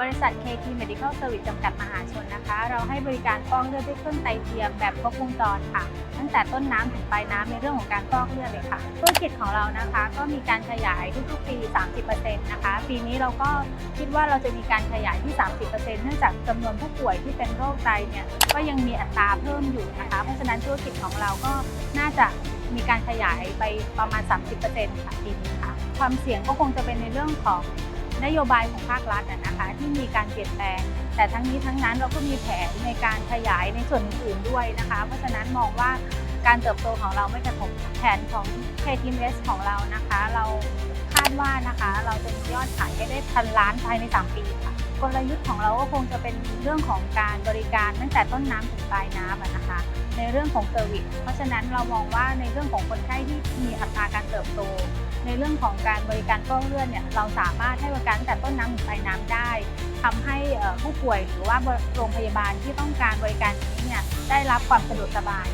บริษัท KT Medical Service จำกัดมหาชนนะคะ เราให้บริการฟอกเลือดด้วยเครื่องไตเทียมแบบครบวงจรค่ะ ตั้งแต่ต้นน้ำถึงปลายน้ำในเรื่องของการฟอกเลือดเลยค่ะ ธุรกิจของเรานะคะ ก็มีการขยายทุกๆปี 30%นะคะ ปีนี้เราก็คิดว่าเราจะมีการขยายที่ 30%เนื่องจากจำนวนผู้ป่วยที่เป็นโรคไตเนี่ยก็ยังมีอัตราเพิ่มอยู่นะคะ เพราะฉะนั้นธุรกิจของเราก็น่าจะมีการขยายไปประมาณ 30%ค่ะปีนี้ค่ะ ความเสี่ยงก็คงจะเป็นในเรื่องของ นโยบายของภาครัฐนะคะที่มีการเปลี่ยนแปลง แต่ทั้งนี้ทั้งนั้นเราก็มีแผนในการขยายในส่วนอื่นด้วยนะคะ เพราะฉะนั้นมองว่าการเติบโตของเราไม่กระทบแผนของ k t m s ของเรานะคะ เราคาดว่านะคะเราจะมียอดขายให้ได้พันล้านภายใน 3 ปีค่ะกลยุทธ์ของเราก็คงจะเป็นเรื่องของการบริการตั้งแต่ต้นน้ำถึงปลายน้ำนะคะ ในเรื่องของเซอร์วิสเพราะฉะนั้นเรามองว่าในเรื่องของคนไข้ที่มีอัตราการเติบโต ในเรื่องของการบริการฟอกเลือดเนี่ยเราสามารถให้บริการตั้งแต่ต้นน้ำถึงปลายน้ำได้ทำให้ผู้ป่วยหรือว่าโรงพยาบาลที่ต้องการบริการนี้เนี่ยได้รับความสะดวกสบาย